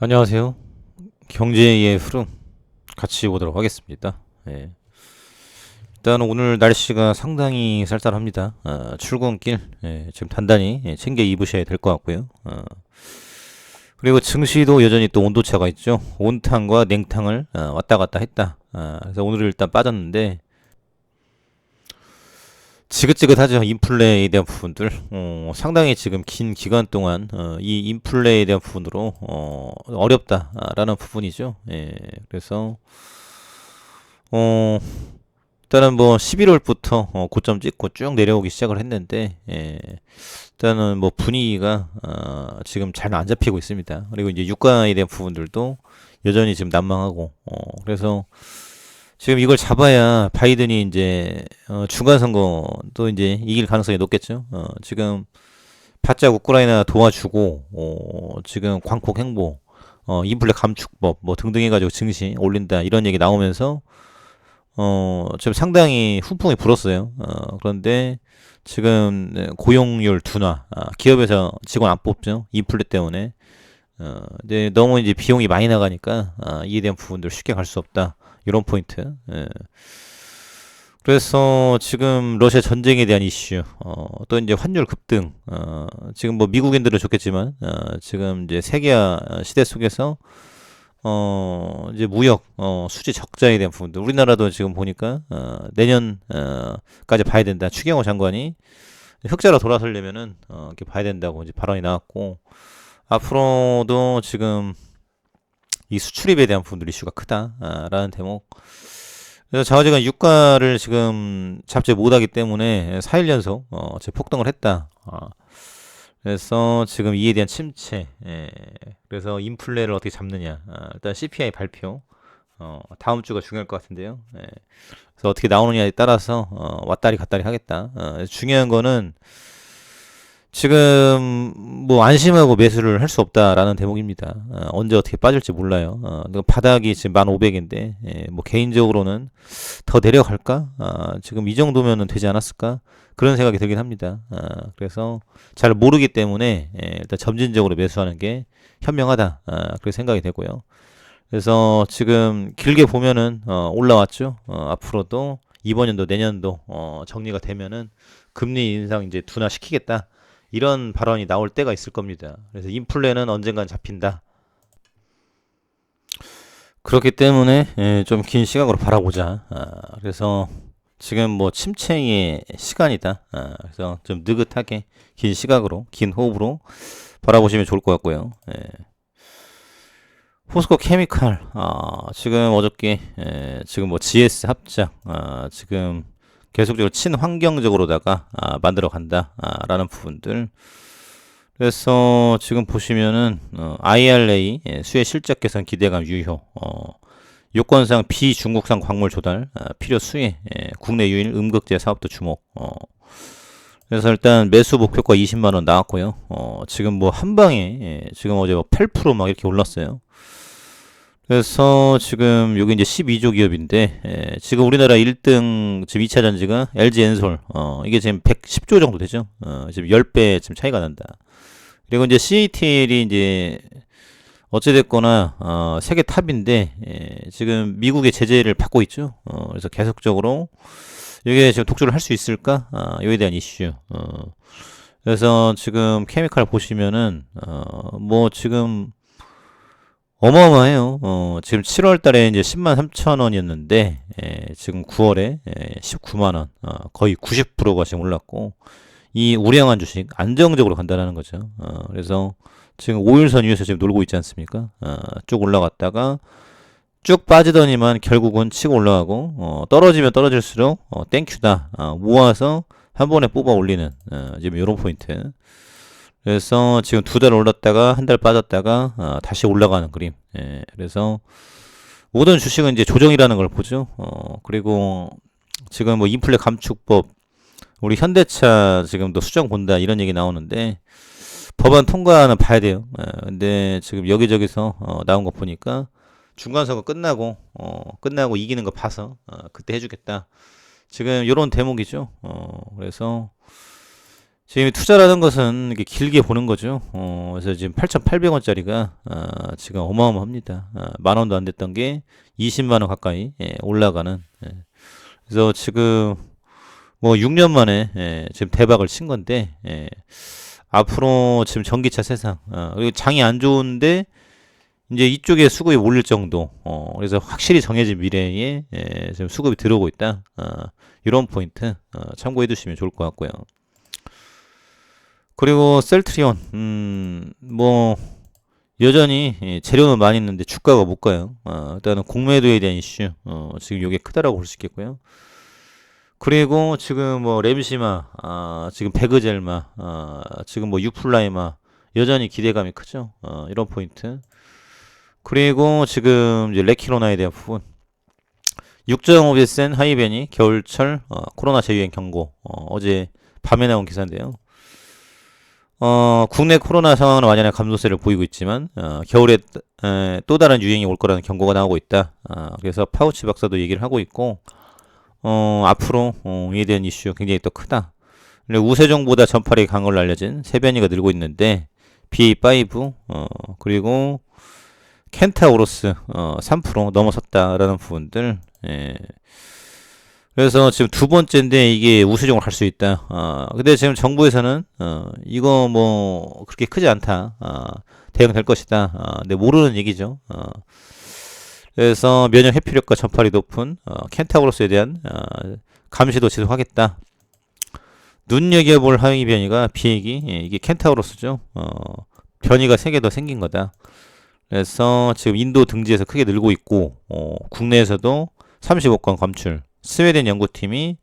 안녕하세요. 경제의 흐름 같이 보도록 하겠습니다. 예. 일단 오늘 날씨가 상당히 쌀쌀합니다. 아, 출근길 예, 지금 단단히 예, 챙겨 입으셔야 될 것 같고요. 아, 그리고 증시도 여전히 또 온도차가 있죠. 온탕과 냉탕을 아, 왔다 갔다 했다. 아, 그래서 오늘 일단 빠졌는데 지긋지긋하죠. 인플레에 대한 부분들. 어, 상당히 지금 긴 기간 동안 어, 이 인플레에 대한 부분으로 어, 어렵다라는 부분이죠. 예, 그래서 어, 일단은 뭐 11월부터 어, 고점 찍고 쭉 내려오기 시작을 했는데 예, 일단은 뭐 분위기가 어, 지금 잘 안 잡히고 있습니다. 그리고 이제 유가에 대한 부분들도 여전히 지금 난망하고 어, 그래서 지금 이걸 잡아야 바이든이 이제 어, 중간 선거도 이제 이길 가능성이 높겠죠. 어, 지금 바짝 우크라이나 도와주고 어, 지금 광폭 행보, 어, 인플레 감축법 뭐 등등 해가지고 증시 올린다 이런 얘기 나오면서 어, 지금 상당히 훈풍이 불었어요. 어, 그런데 지금 네, 고용률 둔화, 아, 기업에서 직원 안 뽑죠. 인플레 때문에. 어, 이제 너무 이제 비용이 많이 나가니까 아, 이에 대한 부분들 쉽게 갈 수 없다. 이런 포인트. 예. 그래서 지금 러시아 전쟁에 대한 이슈, 어, 또 이제 환율 급등, 어, 지금 뭐 미국인들은 좋겠지만, 어, 지금 이제 세계화 시대 속에서, 어, 이제 무역, 어, 수지 적자에 대한 부분들, 우리나라도 지금 보니까, 어, 내년, 어, 까지 봐야 된다. 추경호 장관이 흑자로 돌아서려면은, 어, 이렇게 봐야 된다고 이제 발언이 나왔고, 앞으로도 지금 이 수출입에 대한 부분들 이슈가 크다라는 대목. 그래서 자화제가 유가를 지금 잡지 못하기 때문에 4일 연속 어, 제 폭등을 했다. 어. 그래서 지금 이에 대한 침체. 예. 그래서 인플레를 어떻게 잡느냐. 아, 일단 CPI 발표. 어, 다음 주가 중요할 것 같은데요. 예. 그래서 어떻게 나오느냐에 따라서 어, 왔다리 갔다리 하겠다. 어, 중요한 거는 지금 뭐 안심하고 매수를 할 수 없다라는 대목입니다. 어, 언제 어떻게 빠질지 몰라요. 어, 바닥이 지금 1,500인데 예, 뭐 개인적으로는 더 내려갈까? 아, 지금 이 정도면은 되지 않았을까? 그런 생각이 들긴 합니다. 아, 그래서 잘 모르기 때문에 예, 일단 점진적으로 매수하는 게 현명하다. 아, 그렇게 생각이 되고요. 그래서 지금 길게 보면은 어, 올라왔죠. 어, 앞으로도 이번 연도 내년도 어, 정리가 되면은 금리 인상 이제 둔화시키겠다. 이런 발언이 나올 때가 있을 겁니다. 그래서 인플레는 언젠간 잡힌다. 그렇기 때문에 예, 좀긴 시각으로 바라보자. 아, 그래서 지금 뭐 침체의 시간이다. 아, 그래서 좀 느긋하게 긴 시각으로 긴 호흡으로 바라보시면 좋을 것 같고요. 예. 포스코 케미칼 아, 지금 어저께 예, 지금 뭐 GS 합작 아, 지금 계속적으로 친환경적으로다가 아, 만들어 간다라는 부분들. 그래서 지금 보시면은 어, IRA 예, 수혜 실적 개선 기대감 유효. 어, 요건상 비중국산 광물 조달 아, 필요 수혜 예, 국내 유일 음극재 사업도 주목. 어, 그래서 일단 매수 목표가 20만 원 나왔고요. 어, 지금 뭐 한 방에 예, 지금 어제 뭐 8%막 이렇게 올랐어요. 그래서 지금 여기 이제 12조 기업인데 예, 지금 우리나라 1등 지금 2차 전지가 LG 엔솔 어 이게 지금 110조 정도 되죠. 어 지금 10배 지금 차이가 난다. 그리고 이제 CATL이 이제 어찌 됐거나 어 세계 탑인데 예, 지금 미국의 제재를 받고 있죠. 어 그래서 계속적으로 이게 지금 독주를 할 수 있을까? 아, 여기에 대한 이슈. 어 그래서 지금 케미칼 보시면은 어 뭐 지금 어마어마해요. 어, 지금 7월 달에 이제 10만 3천 원이었는데, 예, 지금 9월에 예, 19만 원, 어, 거의 90%가 지금 올랐고, 이 우량한 주식 안정적으로 간다는 거죠. 어, 그래서 지금 5일선 위에서 지금 놀고 있지 않습니까? 어, 쭉 올라갔다가 쭉 빠지더니만 결국은 치고 올라가고, 어, 떨어지면 떨어질수록, 어, 땡큐다. 어, 모아서 한 번에 뽑아 올리는, 어, 지금 이런 포인트. 그래서 지금 두 달 올랐다가 한 달 빠졌다가 어, 다시 올라가는 그림. 예, 그래서 모든 주식은 이제 조정이라는 걸 보죠. 어, 그리고 지금 뭐 인플레 감축법 우리 현대차 지금도 수정 본다 이런 얘기 나오는데 법안 통과는 봐야 돼요. 예, 근데 지금 여기저기서 어, 나온 거 보니까 중간 선거 끝나고 어, 끝나고 이기는 거 봐서 어, 그때 해주겠다. 지금 이런 대목이죠. 어, 그래서 지금 투자라는 것은 이렇게 길게 보는 거죠. 어, 그래서 지금 8,800원짜리가 아, 지금 어마어마합니다. 아, 만 원도 안 됐던 게 20만 원 가까이 예, 올라가는. 예. 그래서 지금 뭐 6년 만에 예, 지금 대박을 친 건데 예, 앞으로 지금 전기차 세상 어, 그리고 장이 안 좋은데 이제 이쪽에 수급이 몰릴 정도. 어, 그래서 확실히 정해진 미래에 예, 지금 수급이 들어오고 있다. 어, 이런 포인트 어, 참고해 두시면 좋을 것 같고요. 그리고 셀트리온, 음, 뭐, 여전히 예, 재료는 많이 있는데 주가가 못 가요. 어, 일단은 공매도에 대한 이슈, 어, 지금 이게 크다라고 볼 수 있겠고요. 그리고 지금 뭐 램시마, 아, 지금 배그젤마, 아, 지금 뭐 유플라이마, 여전히 기대감이 크죠. 어, 이런 포인트. 그리고 지금 이제 레키로나에 대한 부분. 6.5배센 하이벤이 겨울철 어, 코로나 재유행 경고. 어, 어제 밤에 나온 기사인데요. 어, 국내 코로나 상황은 완연한 감소세를 보이고 있지만 어, 겨울에 에, 또 다른 유행이 올 거라는 경고가 나오고 있다. 어, 그래서 파우치 박사도 얘기를 하고 있고 어, 앞으로 어, 이에 대한 이슈 굉장히 또 크다. 근데 우세종보다 전파력이 강한 걸로 알려진 세변이가 늘고 있는데 BA5 어, 그리고 켄타우로스 어, 3% 넘어섰다라는 부분들 예. 그래서 지금 두 번째인데 이게 우수종을 할수 있다. 어, 근데 지금 정부에서는 어, 이거 뭐 그렇게 크지 않다. 어, 대응될 것이다. 어, 근데 모르는 얘기죠. 어, 그래서 면역 회피력과 전파력이 높은 어, 켄타우로스에 대한 어, 감시도 지속하겠다. 눈여겨볼 하위 변이가 비행기 예, 이게 켄타우로스죠. 어, 변이가 세 개 더 생긴 거다. 그래서 지금 인도 등지에서 크게 늘고 있고 어, 국내에서도 35건 검출. 스웨덴 연구팀이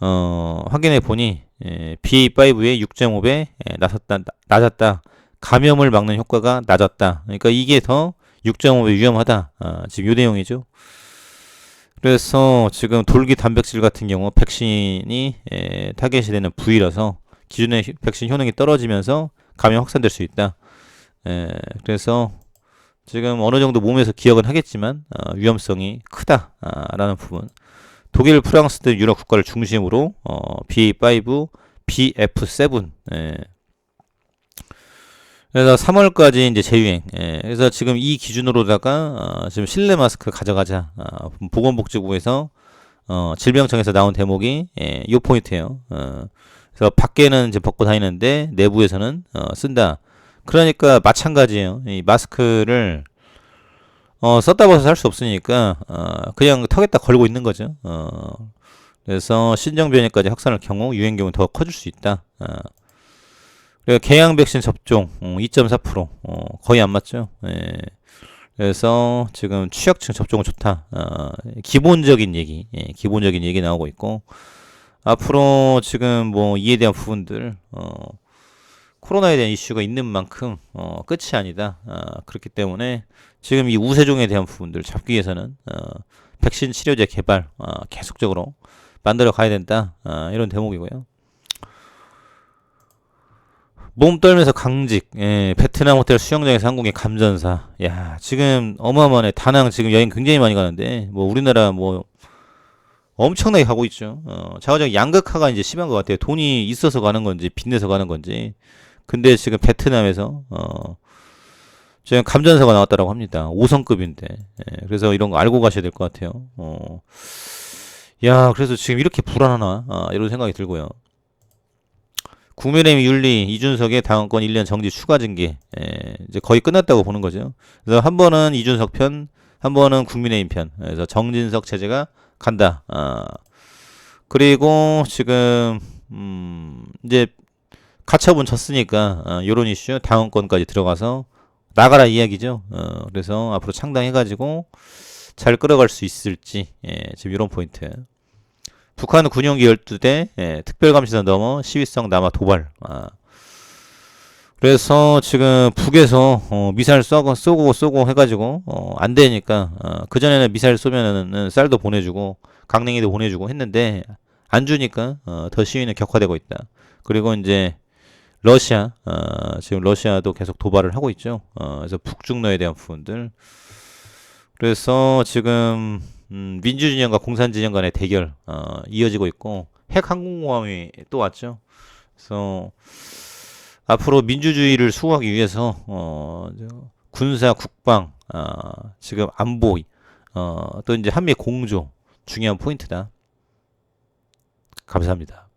어, 확인해 보니 예, BA5의 6.5배 예, 낮았다, 낮았다. 감염을 막는 효과가 낮았다. 그러니까 이게 더 6.5배 위험하다. 아, 지금 요 내용이죠. 그래서 지금 돌기 단백질 같은 경우 백신이 예, 타겟이 되는 부위라서 기존의 백신 효능이 떨어지면서 감염 확산될 수 있다. 예, 그래서 지금 어느 정도 몸에서 기억은 하겠지만 어, 위험성이 크다라는 부분. 독일, 프랑스 등 유럽 국가를 중심으로 어, BA5, BF7 예. 그래서 3월까지 이제 재유행. 예. 그래서 지금 이 기준으로다가 어, 지금 실내 마스크 가져가자. 어, 보건복지부에서 어, 질병청에서 나온 대목이 예, 요 포인트예요. 어, 그래서 밖에는 이제 벗고 다니는데 내부에서는 어, 쓴다. 그러니까 마찬가지예요. 이 마스크를 어, 썼다 벗어 살수 없으니까 어, 그냥 턱에다 걸고 있는 거죠. 어, 그래서 신종 변이까지 확산할 경우 유행 경우 더 커질 수 있다. 어. 그리고 개양 백신 접종 어, 2.4% 어, 거의 안 맞죠. 예. 그래서 지금 취약층 접종은 좋다. 어, 기본적인 얘기, 예, 기본적인 얘기 나오고 있고 앞으로 지금 뭐 이에 대한 부분들 어, 코로나에 대한 이슈가 있는 만큼 어, 끝이 아니다. 어, 그렇기 때문에 지금 이 우세종에 대한 부분들을 잡기 위해서는 어, 백신 치료제 개발 어, 계속적으로 만들어 가야 된다. 어, 이런 대목이고요. 몸 떨면서 강직, 예, 베트남 호텔 수영장에서 항공기 감전사. 야, 지금 어마어마하네. 다낭 지금 여행 굉장히 많이 가는데, 뭐 우리나라 뭐 엄청나게 가고 있죠. 어, 자가적 양극화가 이제 심한 것 같아요. 돈이 있어서 가는 건지 빚내서 가는 건지. 근데 지금 베트남에서 어, 지금 감전사가 나왔다라고 합니다. 5성급인데. 예, 그래서 이런 거 알고 가셔야 될 것 같아요. 어. 야, 그래서 지금 이렇게 불안하나? 아, 이런 생각이 들고요. 국민의힘 윤리 이준석의 당원권 1년 정지 추가 징계 예, 이제 거의 끝났다고 보는 거죠. 그래서 한 번은 이준석 편, 한 번은 국민의힘 편. 그래서 정진석 체제가 간다. 아, 그리고 지금 음, 이제 가처분 졌으니까 어, 요런 이슈 당원권까지 들어가서 나가라 이야기죠. 어, 그래서 앞으로 창당해가지고 잘 끌어갈 수 있을지 예, 지금 이런 포인트. 북한은 군용기 12대 예, 특별감시선 넘어 시위성 남아 도발. 아. 그래서 지금 북에서 어, 미사일 쏘고 쏘고 쏘고 해가지고 어, 안 되니까 어, 그 전에는 미사일 쏘면은 쌀도 보내주고 강냉이도 보내주고 했는데 안 주니까 어, 더 시위는 격화되고 있다. 그리고 이제 러시아 어, 지금 러시아도 계속 도발을 하고 있죠. 어, 그래서 북중러에 대한 부분들. 그래서 지금 음, 민주진영과 공산진영 간의 대결 어, 이어지고 있고 핵 항공모함이 또 왔죠. 그래서 앞으로 민주주의를 수호하기 위해서 어, 저 군사 국방 아, 지금 안보 어, 또 이제 한미 공조 중요한 포인트다. 감사합니다.